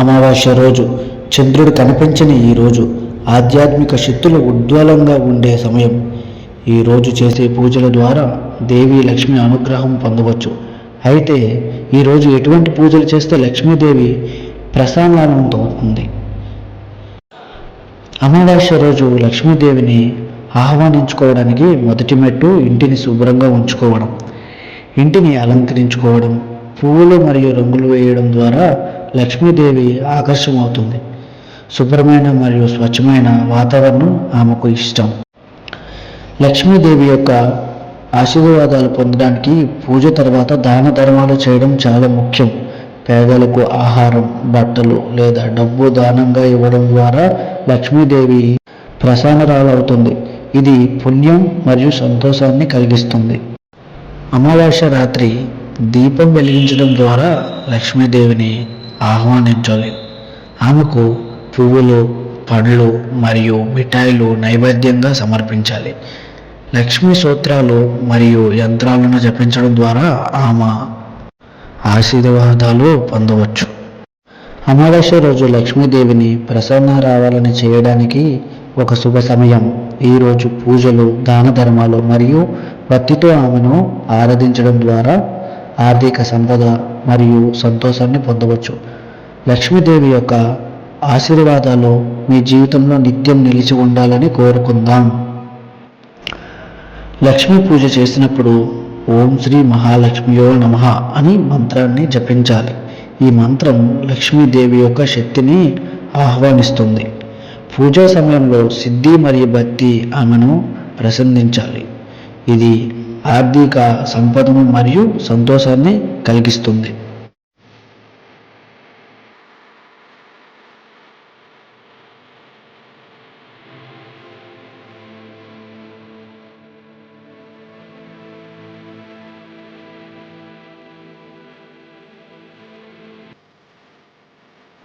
అమావాస్య రోజు చంద్రుడు కనిపించని ఈ రోజు ఆధ్యాత్మిక శక్తులు ఉజ్వలంగా ఉండే సమయం. ఈ రోజు చేసే పూజల ద్వారా దేవి లక్ష్మి అనుగ్రహం పొందవచ్చు. అయితే ఈరోజు ఎటువంటి పూజలు చేస్తే లక్ష్మీదేవి ప్రసన్నానంతో ఉంది? అమావాస్య రోజు లక్ష్మీదేవిని ఆహ్వానించుకోవడానికి మొదటి మెట్టు ఇంటిని శుభ్రంగా ఉంచుకోవడం. ఇంటిని అలంకరించుకోవడం పువ్వులు మరియు రంగులు వేయడం ద్వారా లక్ష్మీదేవి ఆకర్షమవుతుంది. శుభ్రమైన మరియు స్వచ్ఛమైన వాతావరణం ఆమెకు ఇష్టం. లక్ష్మీదేవి యొక్క ఆశీర్వాదాలు పొందడానికి పూజ తర్వాత దాన ధర్మాలు చేయడం చాలా ముఖ్యం. పేదలకు ఆహారం బట్టలు లేదా డబ్బు దానంగా ఇవ్వడం ద్వారా లక్ష్మీదేవి ప్రసన్నరాలవుతుంది. ఇది పుణ్యం మరియు సంతోషాన్ని కలిగిస్తుంది. అమావాస్య రాత్రి దీపం వెలిగించడం ద్వారా లక్ష్మీదేవిని ఆహ్వానించాలి. ఆమెకు పువ్వులు పండ్లు మరియు మిఠాయిలు నైవేద్యంగా సమర్పించాలి. లక్ష్మీ సూత్రాలు మరియు యంత్రాలను జపించడం ద్వారా ఆమె ఆశీర్వాదాలు పొందవచ్చు. అమావాస్య రోజు లక్ష్మీదేవిని ప్రసన్న రావాలని చేయడానికి ఒక శుభ సమయం. ఈరోజు పూజలు దాన ధర్మాలు మరియు భక్తితో ఆమెను ఆరాధించడం ద్వారా ఆర్థిక సంపద మరియు సంతోషాన్ని పొందవచ్చు. లక్ష్మీదేవి యొక్క ఆశీర్వాదాలు మీ జీవితంలో నిత్యం నిలిచి ఉండాలని కోరుకుందాం. లక్ష్మీ పూజ చేసినప్పుడు ఓం శ్రీ మహాలక్ష్మియో నమ అని మంత్రాన్ని జపించాలి. ఈ మంత్రం లక్ష్మీదేవి యొక్క శక్తిని ఆహ్వానిస్తుంది. పూజా సమయంలో సిద్ధి మరియు భక్తి ఆమెను ప్రసన్నించాలి. ఇది ఆర్థిక సంపదను మరియు సంతోషాన్ని కలిగిస్తుంది.